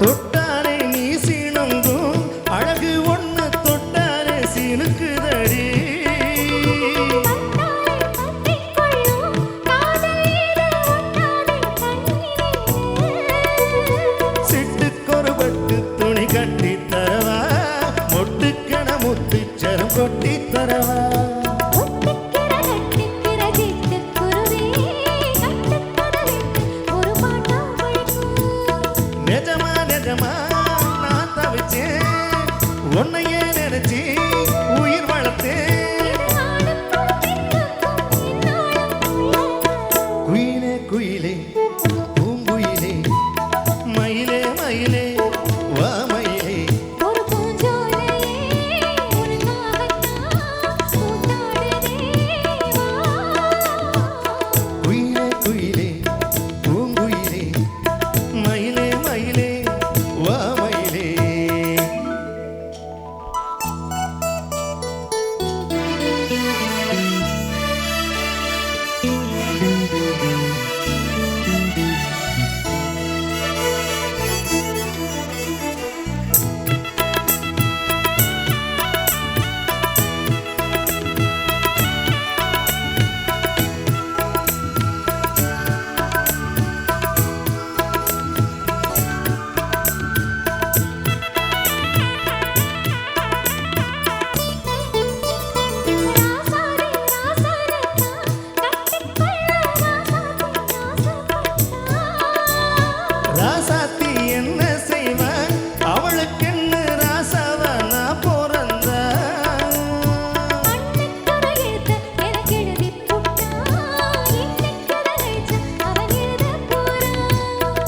தொட்டாரை நீ சீனுங்கும் அழகு ஒன்று தொட்டாரை சீனுக்குதடி. சிட்டுக்கொரு பட்டு துணி கட்டி தரவா மொட்டுக்கண கொட்டி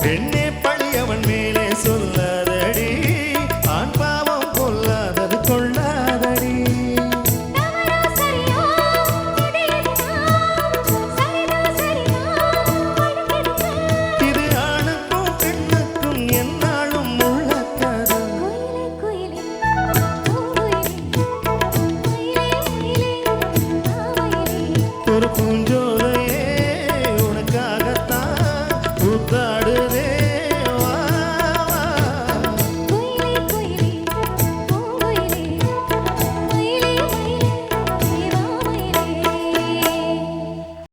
பெண்ணே